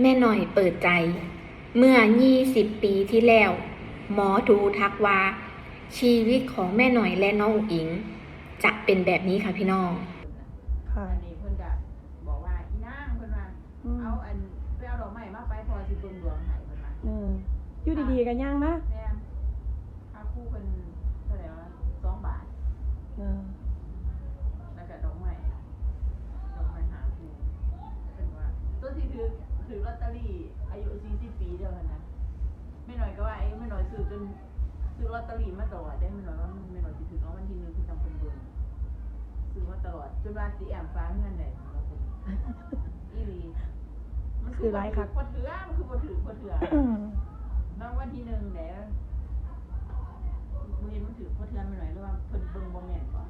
แม่หน่อยเปิดใจ เมื่อ 20 ปีที่แล้ว หมอดูทักว่า ชีวิตของแม่หน่อยและน้องอุ๋งอิง จะเป็นแบบนี้ค่ะพี่น้อง ค่ะ อันนี้เพิ่นก็บอกว่าอีนางเพิ่นว่าอืมเอาอันไปเอาดอกไม้มาไปพอสิเบิ่งดวงให้เพิ่นว่าเอออยู่ดีๆกันย่างนะ ซื้อจนซื้อลอตเตอรี่มาตลอดได้แม่น้อยว่าแม่น้อยสิถึงรางวัลที่หนึ่งคือจำเพิ่นเบิ่งซื้อมาตลอดจนว่าสิแอมฟ้าเงินได้แล้วเพิ่นอีหลีมันคือบ่ถือบ่ถือมันคือบ่ถือบ่ถือรางวัลที่หนึ่งเด้อมือมันถือพ่อเทือนไปหน่อยหรือว่าเพิ่นเบิ่งบ่แม่นบ่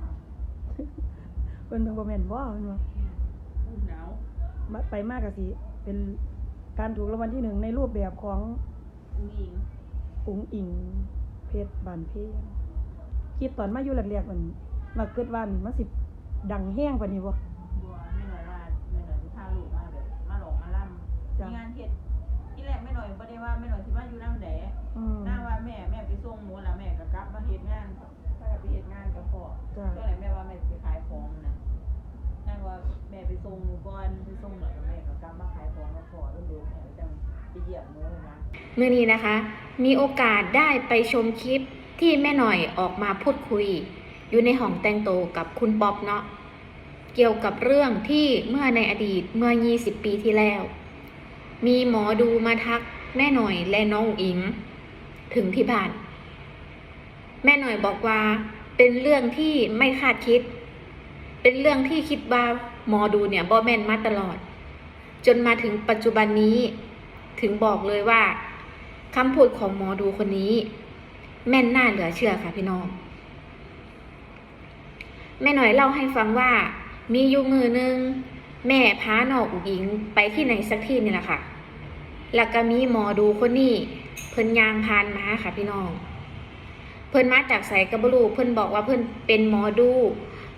เพิ่นเพิ่นบ่แม่นบ่เพิ่นว่าอู้หนาวมาไปมากก็สิเป็นการถูกรางวัลที่หนึ่งในรูปแบบของอุ้งอิง อุ๋งอิง เพชรบานเพชรคิดตอนมาอยู่แรกๆมันมาเกิดว่านี่มันสิดังแห้งกว่านี้บ่บัวไม่หน่อยว่าไม่หน่อยสิพาลูกมาแบบมาหลอกมาล่ำจ้ะมีงานเฮ็ดที่แรกไม่หน่อยบ่ได้ว่าไม่หน่อยสิมาอยู่นำแดอืมน้าว่าแม่แม่ไปส่งหมูแล้วแม่ก็กลับมาเฮ็ดงานพากันไปเฮ็ดงานกับพ่อก็เลยแม่ว่าแม่สิขายของนะนั่นว่าแม่ไปส่งหมูก่อนไปส่งแล้วแม่ก็กลับมาขายของกับพ่อแล้วดูแม่จัง เหยียบมูนะเมื่อนี้นะคะ มีโอกาสได้ไปชมคลิปที่แม่หน่อยออกมาพูดคุย อยู่ในห้องแต่งโตวกับคุณป๊อบเนาะเกี่ยวกับเรื่องที่เมื่อในอดีตเมื่อ 20 ปีที่แล้ว มีหมอดูมาทักแม่หน่อยและน้องอิง ถึงที่บ้าน แม่หน่อยบอกว่า เป็นเรื่องที่ไม่คาดคิด เป็นเรื่องที่คิดว่าหมอดูเนี่ยบอแม่นมาตลอด จนมาถึงปัจจุบันนี้ ถึงบอกเลยว่าคำพูดของหมอดูคนนี้ แม่นหน้าเหลือเชื่อค่ะพี่น้อง แม่หน่อยเล่าให้ฟังว่า มีอยู่มือหนึง แม่พาน้องอุ๋งอิงไปที่ไหนสักที่นี่แหละค่ะ แล้วก็มีหมอดูคนนี้ เพิ่นยางพานมาค่ะพี่น้อง เพิ่นมาจากไสกระบรูเพิ่นบอกว่าเพิ่นเป็นหมอดู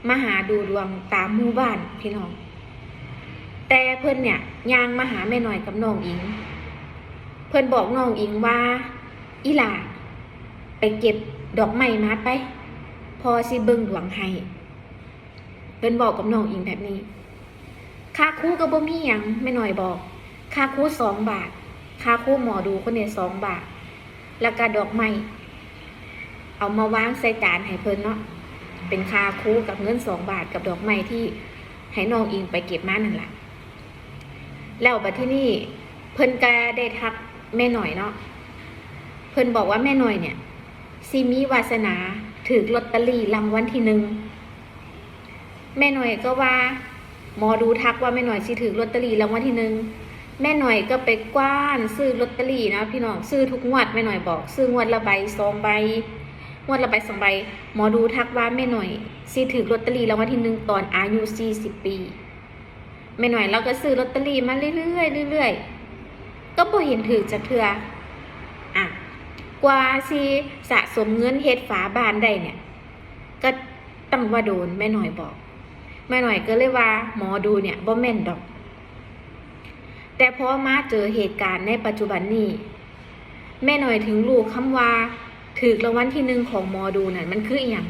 มาหาดูดวงตามหมู่บ้านพี่น้อง แต่เพิ่นเนี่ยยางมาหาแม่หน่อยกับน้องอิง เพิ่นบอกน้องอิงว่า อีหลาไปเก็บดอกไม้มาไป พอสิเบิ่งดวงให้เพิ่นบอกกับน้องอิงแบบนี้ ค่าครู่ก็บ่มีหยังแม่หน่อยบอก ค่าครู่สองบาท ค่าครู่หมอดูคนเนี่ยสองบาท แล้วก็ดอกไม้เอามาวางใส่จานให้เพิ่นเนาะเป็นค่าครู่กับเงินสองบาทกับดอกไม้ที่ให้น้องอิงไปเก็บมานั่นแหละแล้วบัดที่นี่เพิ่นก็ได้ทัก แม่หน่อยเนาะเพิ่นบอกว่าแม่หน่อยเนี่ยซีมีวาสนาถือลอตเตอรี่รางวัลที่หนึ่งแม่หน่อยก็ว่าหมอดูทักว่าแม่หน่อยสิถือลอตเตอรี่รางวัลที่หนึ่งแม่หน่อยก็ไปกว้านซื้อลอตเตอรี่นะพี่น้องซื้อทุกงวดแม่หน่อยบอก ซื้องวดละใบสองใบงวดละใบสองใบหมอดูทักว่าแม่หน่อยสิถือลอตเตอรี่รางวัลที่หนึ่งตอนอายุสี่สิบปีแม่หน่อยเราก็ซื้อลอตเตอรี่มาเรื่อยๆเรื่อยๆ ก็บ่เห็นถือจะเทืออะกว่าสิสะสมเงินเฮ็ดฝาบานได้เนี่ย ก็ต้องว่าโดนแม่หน่อยบอก แม่หน่อยก็เลยว่า หมอดูเนี่ยบ่แม่นดอก แต่พอมาเจอเหตุการณ์ในปัจจุบันนี้ แม่หน่อยถึงรู้คำว่าถือรางวัลที่หนึ่งของหมอดูนั่นมันคืออย่าง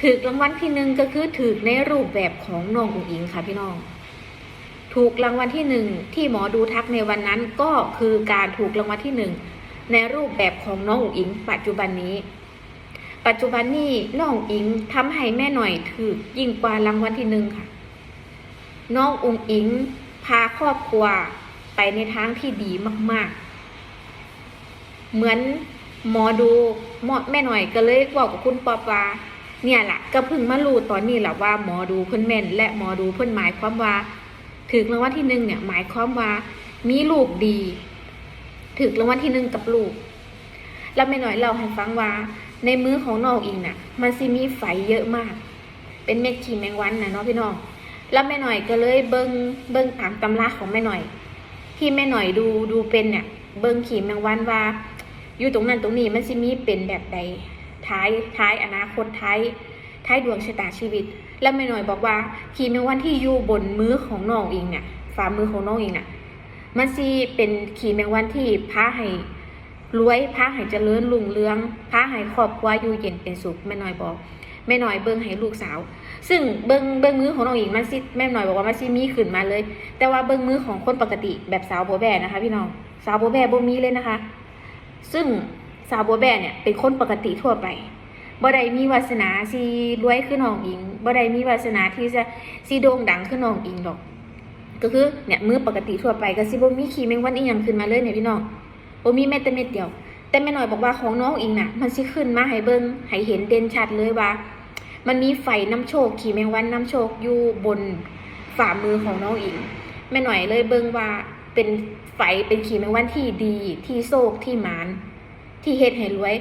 ถือรางวัลที่หนึ่งก็คือถือในรูปแบบของน้องอุ๋งอิงค่ะพี่น้อง ถูกรางวัลที่หนึ่งที่หมอดูทักในวันนั้นก็คือการถูกรางวัลที่หนึ่งในรูปแบบของน้องอุ๋งอิง ปัจจุบันนี้ ปัจจุบันนี้น้องอุ๋งอิงทำให้แม่หน่อยถือยิ่งกว่ารางวัลที่หนึ่งค่ะ น้องอุ๋งอิงพาครอบครัวไปในทางที่ดีมาก ๆ เหมือนหมอดูหมอแม่หน่อยก็เลยบอกกับคุณปอปาเนี่ยแหละก็เพิ่งมารู้ตอนนี้แหละว่าหมอดูเพิ่นแม่น และหมอดูเพิ่นหมายความว่า ถึกรางวัลที่หนึ่งเนี่ยหมายความว่ามีลูกดีถึกรางวัลที่หนึ่งกับลูก แล้วแม่หน่อยเล่าให้ฟังว่า ในมือของน้องอิงน่ะ มันสิมีไฝเยอะมาก เป็นเม็ดขีแมงวันนะเนาะพี่น้อง แล้วแม่หน่อยก็เลยเบิงเบิ้งตามตำราของแม่หน่อย ที่แม่หน่อยดูดูเป็นเนี่ย เบิ้งขีแมงวันว่า อยู่ตรงนั้นตรงนี้มันสิมีเป็นแบบใดท้ายท้ายอนาคตท้ายท้ายดวงชะตาชีวิต แล้วแม่หน่อยบอกว่าขีแมงวันที่อยู่บนมือของน้องเองเนี่ยฝ่ามือของน้องเองน่ะมันสิเป็นขี่แมวันที่พาให้รวยพาให้เจริญรุ่งเรืองพาให้ครอบครัวอยู่เย็นเป็นสุขแม่น้อยบอกแม่น้อยเบิ่งให้ลูกสาว ซึ่งเบิ่งเบิ่งมือของน้องหญิงมันสิแม่น้อยบอกว่ามันสิมีขึ้นมาเลย แต่ว่าเบิ่งมือของคนปกติแบบสาวโบแบนะคะ พี่น้องสาวโบแบบ่มีเลยนะคะ ซึ่งสาวโบแบเนี่ยเป็นคนปกติทั่วไป บ่ได้มีวาสนาสิรวยขึ้นน้องหญิงบ่ได้มีวาสนาที่จะสิโด่งดังขึ้นน้องหญิงดอก ก็คือเนี่ยมือปกติทั่วไปก็สิบ่มีขี้แมงวันอีหยังขึ้นมาเลยเนี่ยพี่น้องบ่มีแม้แต่เม็ดเดียว แต่แม่น้อยบอกว่าของน้องอิงน่ะ มันสิขึ้นมาให้เบิ่งให้เห็นเด่นชัดเลยว่า มันมีไฟน้ำโชคขี่แมงวันน้ำโชคอยู่บนฝ่ามือของน้องอิงแม่หน่อยเลยเบิ่งว่าเป็นไฟเป็นขี่แมงวันที่ดีที่โชคที่หมานที่เฮ็ดให้รวย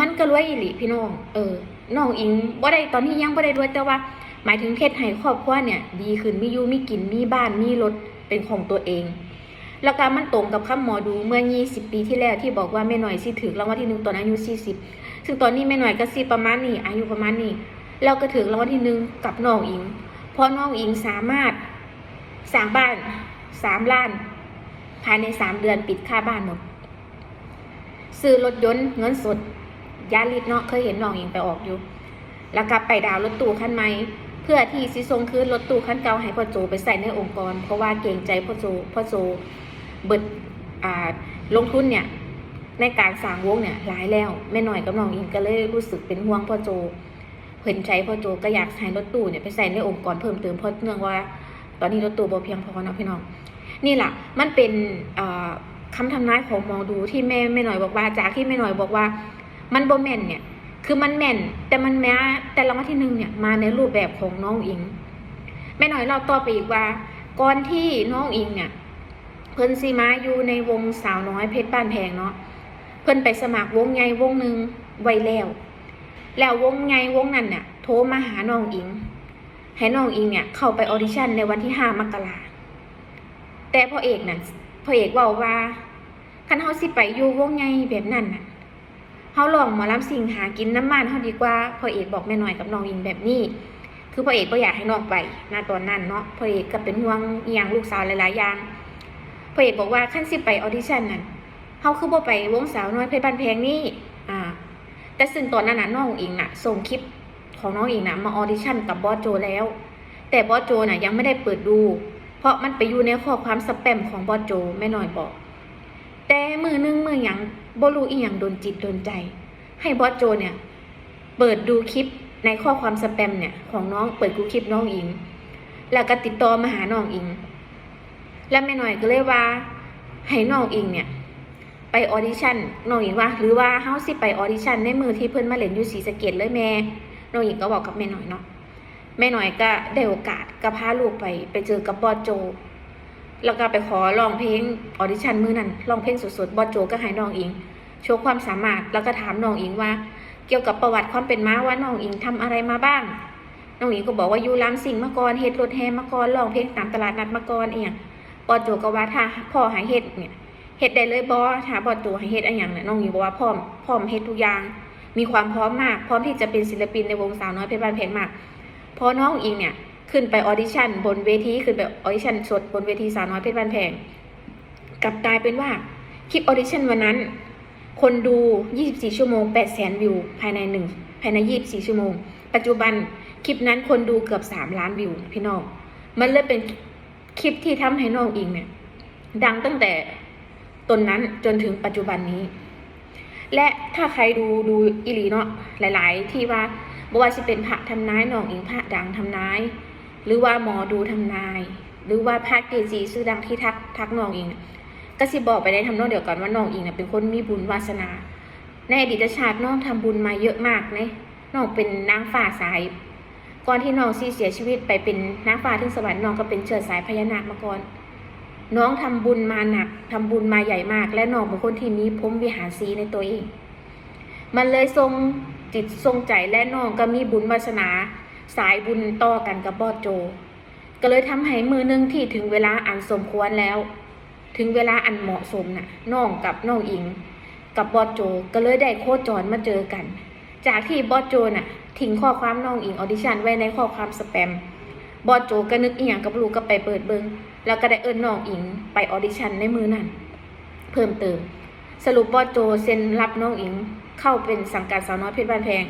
มันก็รวยอีหลีพี่น้อง เออน้องอิงบ่ได้ตอนนี้ยังบ่ได้รวยแต่ว่า หมายถึงเพศให้ครอบครัวเนี่ย ดีขึ้นมีอยู่มีกินมีบ้านมีรถเป็นของตัวเอง แล้วก็มันตรงกับคำหมอดูเมื่อ 20 ปีที่แล้วที่บอกว่าแม่หน่อยสิถือรางวัลที่หนึ่งตอนอายุ 40 ซึ่งตอนนี้แม่หน่อยก็สิประมาณนี้อายุประมาณนี้เราก็ถือรางวัลที่หนึ่งกับน้องอิงเพราะน้องอิงสามารถสร้างบ้านสามล้าน ภายในสามเดือนปิดค่าบ้านหมดซื้อรถยนต์เงินสด ยาลิดเนาะเคยเห็นน้องอิงไปออกอยู่ แล้วก็ไปดาวรถตู้คันใหม่เพื่อที่สิส่งคืนรถตู้คันเก่าให้พ่อโจไปใส่ในองค์กร เพราะว่าเกรงใจพ่อโจพ่อโจเบิดอ่าลงทุนเนี่ยในการสร้างวงเนี่ยหลายแล้วแม่หน่อยกับน้องอิงก็เลยรู้สึกเป็นห่วงพ่อโจเพิ่นใจพ่อโจก็อยากใช้รถตู้เนี่ยไปใส่ในองค์กรเพิ่มเติมเพราะเนื่องว่า ตอนนี้รถตู้บ่เพียงพอนะพี่น้องนี่แหละมันเป็นอ่าคำทำนายของมองดูที่แม่แม่หน่อยบอกว่าจากที่แม่หน่อยบอกว่า มันโบแมนเนี่ย คือมันแม่น แต่มันแม้แต่ละวันที่หนึ่งเนี่ยมาในรูปแบบของน้องอิงแม่หน่อยเราต่อไปอีกว่า ก่อนที่น้องอิงเนี่ยเพิ่นซีมาอยู่ในวงสาวน้อยเพชรบ้านแพงเนาะเพิ่นไปสมัครวงใหญ่วงหนึ่งไว้แล้ว แล้ววงใหญ่วงนั้นเนี่ยโทรมาหาน้องอิงให้น้องอิงเนี่ยเข้าไปออดิชั่นในวันที่ห้ามกราแต่พ่อเอกน่ะพ่อเอกบอกว่าคันเฮาสิไปอยู่วงใหญ่แบบนั้นน่ะ เฮาลองหมอลำสิงหากินน้ำมันเฮาดีกว่าพ่อเอกบอกแม่หน้อยกับน้องอิงแบบนี้ คือพ่อเอกก็อยากให้น้องไปณตอนนั้นเนาะพ่อเอกก็เป็นห่วงอหย่างลูกสาวหลายๆอย่างพ่อเอกบอกว่าขั้นสิไปออดิชั่นนั่นเฮาคือบ่ไปวงสาวน้อยเพชรบ้านแพงนี่อ่า แต่ซึ่งตอนนั้นน่ะน้องอิงน่ะส่งคลิปของน้องอิงน่ะมาออดิชั่นกับบอสโจแล้ว แต่บอสโจน่ะยังไม่ได้เปิดดู เพราะมันไปอยู่ในข้อความสแปมของบอสโจแม่หน้อยบอก แต่มือนึงมือหยังบรู้อีหยังโดนจิตโดนใจ ให้บอสโจเนี่ย เปิดดูคลิปในข้อความสแปมเนี่ย ของน้องเปิดดูคลิปน้องอิง แล้วก็ติดต่อมาหาน้องอิง แล้วแม่หน่อยก็เลยว่า ให้น้องอิงเนี่ย ไปออดิชั่นน้องอิงว่า หรือว่าเฮาสิไปออดิชั่นในมือที่เพิ่อนมาเล่นอยู่ศรีสะเกดเลยแม่น้องอิงก็บอกกับแม่หน่อยเนาะแม่หน่อยก็ได้โอกาสก็พาลูกไป ไปเจอกับบอสโจ แล้วก็ไปขอร้องเพลงออดิชั่นมือนั้นร้องเพลงสดๆบอสโจก็ให้น้องอิง โชว์ความสามารถแล้วก็ถามน้องอิงว่า เกี่ยวกับประวัติความเป็นมาว่าน้องอิงทำอะไรมาบ้างน้องอิงก็บอกว่าอยู่ลำสิงมาก่อนเฮ็ดรถแฮมาก่อนร้องเพลงตามตลาดนัดมาก่อนเองบอดโจก็ว่าถ้าพ่อหายเฮ็ดเนี่ยเฮ็ดได้เลยบอถ้าบอดโจให้เฮ็ดอะไรอย่างเนี่ยน้องอิงบอกว่าพร้อมพร้อมเฮ็ดทุกอย่าง มีความพร้อมมาก พร้อมที่จะเป็นศิลปินในวงสาวน้อยเพชรบ้านแพงมากพอน้องอิงเนี่ย ขึ้นไปออดิชั่นบนเวทีขึ้นไปออดิชั่นสดบนเวทีสาวน้อยเพชรบ้านแพงกลับกลายเป็นว่าคลิปออดิชั่นวันนั้น คนดู 24 ชั่วโมง 8 แสนวิว ภายในหนึ่งภายใน 24 ชั่วโมง ปัจจุบันคลิปนั้นคนดูเกือบ 3 ล้านวิวพี่น้องมันเลยเป็นคลิปที่ทำให้น้องอิงเนี่ยดังตั้งแต่ตนนั้นจนถึงปัจจุบันนี้ และถ้าใครดูดูอิลีเนาะหลาย ๆ ที่ว่าบ่ว่าจะเป็นพระทำนายน้องอิงพระดังทำนาย หรือว่าหมอดูทำนาย หรือว่าพระเกจิชื่อดังที่ทักทักน้องอิงก็สิบอกไปในทำนองเดียวกันว่าน้องอิงเป็นคนมีบุญวาสนา ในอดีตชาติน้องทำบุญมาเยอะมากเนะน้องเป็นนางฟ้าสาย ก่อนที่น้องสิเสียชีวิตไปเป็นนางฟ้าถึงสวรรค์น้องก็เป็นเชื้อสายพญานาคมาก่อนน้องทำบุญมาหนักทำบุญมาใหญ่มาก และน้องเป็นคนที่มีพรมวิหารสีในตัวเอง มันเลยทรงจิตทรงใจและน้องก็มีบุญวาสนา สายบุญต่อกันกับบอโจ ก็เลยทำให้มือหนึงที่ถึงเวลาอันสมควรแล้ว ถึงเวลาอันเหมาะสมน่ะน้องกับน้องอิง กับบอโจก็เลยได้โคจรมาเจอกัน จากที่บอโจน่ะทิ้งข้อความน้องอิงออดิชั่นไว้ในข้อความสแปมบอโจก็นึกอีหยังกับลูกก็ไปเปิดเบิงแล้วก็ได้เอิ้นน้องอิงไปออดิชั่นในมือนั้นเพิ่มเติม สรุปบอโจเซ็นรับน้องอิงเข้าเป็นสังกัดสาวน้อยเพชรบ้านแพง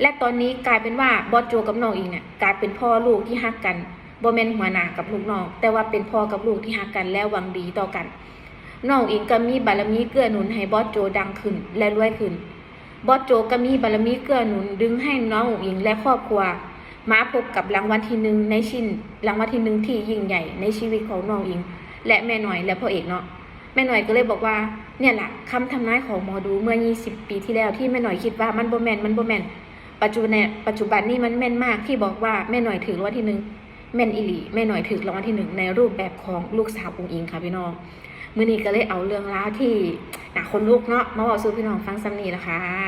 และตอนนี้กลายเป็นว่าบอสโจกับน้องอิงเนี่ยกลายเป็นพ่อลูกที่ฮักกันบ่แมนหัวหน้ากับลูกน้อง แต่ว่าเป็นพ่อกับลูกที่ฮักกันและหวังดีต่อกันน้องอิงก็มีบารมีเกื้อหนุนให้บอสโจดังขึ้นและรวยขึ้นบอสโจก็มีบารมีเกื้อหนุนดึงให้น้องอิงและครอบครัวมาพบกับรางวัลที่หนึ่งในชิ้นรางวัลที่หนึ่งที่ยิ่งใหญ่ในชีวิตของน้องอิง และแม่หน่อยและพ่อเอกเนาะแม่หน่อยก็เลยบอกว่าเนี่ยแหละคำทำนายของหมอดูเมื่อ 20 ปีที่แล้วที่แม่หน่อยคิดว่ามันโบแมนมันโบแมน ปัจจุบันนี่ยปัจจุบันนี้มันแม่นมากที่บอกว่าแม่หน่อยถือรางวัลที่หนึ่งแม่นอิลีแม่หน่อยถือรางวัลที่หนึ่งในรูปแบบของลูกสาวอุ๋งอิงค่ะพี่น้องมื่อนี้ก็เลยเอาเรื่องราวที่หนาคนลุกเนาะมาบอกสู่พี่น้องฟังซ้ำนี้นะคะ